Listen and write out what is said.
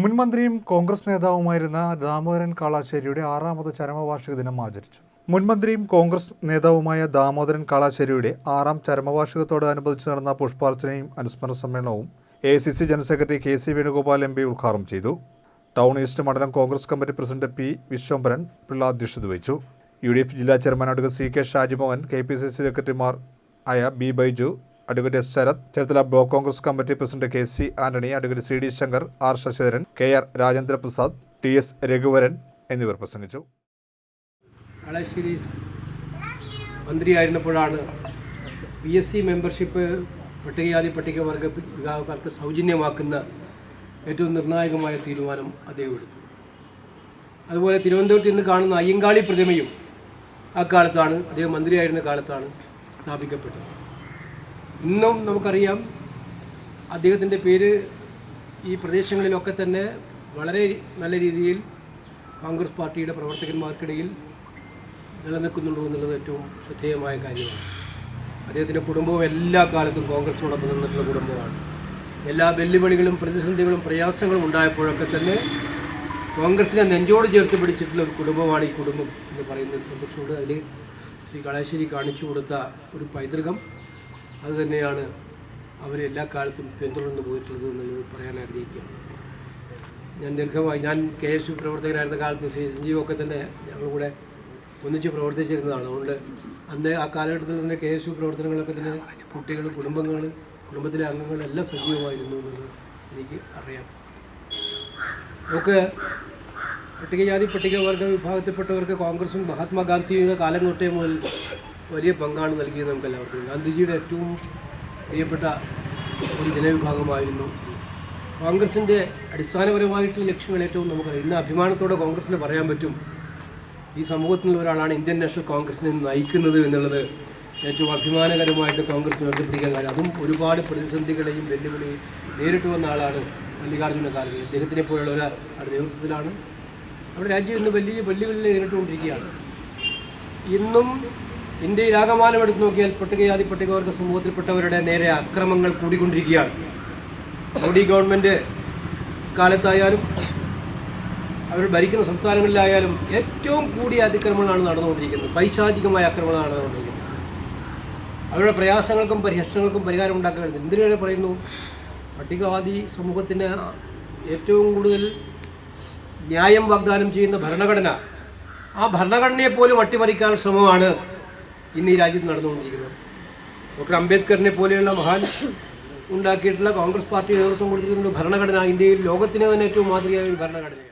മുൻമന്ത്രിയും കോൺഗ്രസ് നേതാവുമായിരുന്ന ദാമോദരൻ കാളാശ്ശേരിയുടെ ആറാമത് ചരമവാർഷിക ദിനം ആചരിച്ചു. മുൻമന്ത്രിയും കോൺഗ്രസ് നേതാവുമായ ദാമോദരൻ കാളാശ്ശേരിയുടെ ആറാം ചരമവാർഷികത്തോടനുബന്ധിച്ച് നടന്ന പുഷ്പാർച്ചനയും അനുസ്മരണ സമ്മേളനവും A C C general secretary K C Venugopal M P ഉദ്ഘാടനം ചെയ്തു. ടൗൺ ഈസ്റ്റ് മണ്ഡലം Congress committee president P Vishwambharan Pillai അധ്യക്ഷത വഹിച്ചു. യു ഡി എഫ് ജില്ലാ chairman advocate C K Shajimohan K P C C സെക്രട്ടറിമാർ ആയ B Baiju advocate Sarath Cherthala block Congress committee president K C Antony advocate C D Shankar R Sasidharan K R Rajendraprasad T S Raghuvaran എന്നിവർ പ്രസംഗിച്ചു. മന്ത്രിയായിരുന്നപ്പോഴാണ് P S C membership പട്ടികജാതി പട്ടികവർഗ വിഭാഗക്കാർക്ക് സൗജന്യമാക്കുന്ന ഏറ്റവും നിർണായകമായ തീരുമാനം അദ്ദേഹം എടുത്തു അതുപോലെ തിരുവനന്തപുരത്ത് ഇന്ന് കാണുന്ന അയ്യങ്കാളി പ്രതിമയും അക്കാലത്താണ് അദ്ദേഹം മന്ത്രിയായിരുന്ന കാലത്താണ് സ്ഥാപിക്കപ്പെട്ടത്. ഇന്നും നമുക്കറിയാം അദ്ദേഹത്തിന്റെ പേര് ഈ പ്രദേശങ്ങളിലൊക്കെ തന്നെ വളരെ നല്ല രീതിയിൽ കോൺഗ്രസ് പാർട്ടിയുടെ പ്രവർത്തകന്മാർക്കിടയിൽ നിലനിൽക്കുന്നുണ്ടോ എന്നുള്ളത് ഏറ്റവും ശ്രദ്ധേയമായ കാര്യമാണ്. അദ്ദേഹത്തിന്റെ കുടുംബവും എല്ലാ കാലത്തും കോൺഗ്രസിനോടൊപ്പം നിന്നിട്ടുള്ള കുടുംബമാണ്. എല്ലാ വെല്ലുവിളികളും പ്രതിസന്ധികളും പ്രയാസങ്ങളും ഉണ്ടായപ്പോഴൊക്കെ തന്നെ കോൺഗ്രസിനെ നെഞ്ചോട് ചേർത്ത് പിടിച്ചിട്ടുള്ള ഒരു കുടുംബമാണ് ഈ കുടുംബം എന്ന് പറയുന്നത്. സന്തോഷമുണ്ട് അതിൽ ശ്രീ കളാശ്ശേരി കാണിച്ചു കൊടുത്ത ഒരു പൈതൃകം. അത് തന്നെയാണ് അവരെ എല്ലാ കാലത്തും പിന്തുടർന്ന് പോയിട്ടുള്ളത് എന്നുള്ളത് പറയാൻ ആഗ്രഹിക്കുകയാണ്. ഞാൻ ദീർഘമായി ഞാൻ കെ എസ് യു പ്രവർത്തകനായിരുന്ന കാലത്ത് സഞ്ജീവൊക്കെ തന്നെ ഞങ്ങൾ കൂടെ ഒന്നിച്ച് പ്രവർത്തിച്ചിരുന്നതാണ്. അതുകൊണ്ട് അന്ന് ആ കാലഘട്ടത്തിൽ തന്നെ കെ എസ് യു പ്രവർത്തനങ്ങളൊക്കെ തന്നെ കുട്ടികൾ കുടുംബങ്ങൾ കുടുംബത്തിലെ അംഗങ്ങളെല്ലാം സജീവമായിരുന്നു എന്നുള്ളത് എനിക്ക് അറിയാം. നമുക്ക് പട്ടികജാതി പട്ടികവർഗ വിഭാഗത്തിൽപ്പെട്ടവർക്ക് കോൺഗ്രസും മഹാത്മാഗാന്ധിയുടെ കാലം തൊട്ടേ മുതൽ വലിയ പങ്കാണ് നൽകിയത് നമുക്ക് എല്ലാവർക്കും ഗാന്ധിജിയുടെ ഏറ്റവും പ്രിയപ്പെട്ട ഒരു ജനവിഭാഗമായിരുന്നു. കോൺഗ്രസിന്റെ അടിസ്ഥാനപരമായിട്ടുള്ള ലക്ഷ്യങ്ങൾ ഏറ്റവും നമുക്കറിയാം. ഇന്ന് അഭിമാനത്തോടെ കോൺഗ്രസിന് പറയാൻ പറ്റും. ഈ സമൂഹത്തിലുള്ള ഒരാളാണ് ഇന്ത്യൻ നാഷണൽ കോൺഗ്രസിനെ നയിക്കുന്നത് എന്നുള്ളത് ഏറ്റവും അഭിമാനകരമായിട്ട് കോൺഗ്രസ് ഉയർത്തിപ്പിടിക്കാൻ കാര്യം. അതും ഒരുപാട് പ്രതിസന്ധികളെയും വെല്ലുവിളിയും നേരിട്ട് വന്ന ആളാണ് മല്ലികാർജുന ഖാർഗെ. അദ്ദേഹത്തിനെ പോലുള്ള ഒരാളുടെ നേതൃത്വത്തിലാണ്. നമ്മുടെ രാജ്യം ഇന്ന് വലിയ വെല്ലുവിളികളെ നേരിട്ടുകൊണ്ടിരിക്കുകയാണ്. ഇന്നും ഇന്ത്യയിൽ ആകമാനം എടുത്തു നോക്കിയാൽ പട്ടികജാതി പട്ടികവർഗ സമൂഹത്തിൽപ്പെട്ടവരുടെ നേരെ അക്രമങ്ങൾ കൂടിക്കൊണ്ടിരിക്കുകയാണ്. മോഡി ഗവൺമെന്റ് കാലത്തായാലും അവർ ഭരിക്കുന്ന സംസ്ഥാനങ്ങളിലായാലും ഏറ്റവും കൂടിയ അതിക്രമങ്ങളാണ് നടന്നുകൊണ്ടിരിക്കുന്നത്. പൈശാചികമായ അക്രമങ്ങളാണ് നടന്നുകൊണ്ടിരിക്കുന്നത്. അവരുടെ പ്രയാസങ്ങൾക്കും പരിഹർഷങ്ങൾക്കും പരിഹാരം ഉണ്ടാക്കാൻ കഴിയുന്നത് എന്തിനേറെ പറയുന്നു? പട്ടികവാദി സമൂഹത്തിന് ഏറ്റവും കൂടുതൽ ന്യായം വാഗ്ദാനം ചെയ്യുന്ന ഭരണഘടന. ആ ഭരണഘടനയെ പോലും അട്ടിമറിക്കാൻ ശ്രമമാണ് ഇന്ന് ഈ രാജ്യത്ത് നടന്നുകൊണ്ടിരിക്കുന്നത്. ഡോക്ടർ അംബേദ്കറിനെ പോലെയുള്ള മഹാൻ ഉണ്ടാക്കിയിട്ടുള്ള കോൺഗ്രസ് പാർട്ടി നേതൃത്വം കൊടുത്തിരിക്കുന്ന ഭരണഘടന ഇന്ത്യയിൽ ലോകത്തിന് തന്നെ ഏറ്റവും മാതൃകയായ ഒരു ഭരണഘടനയാണ്.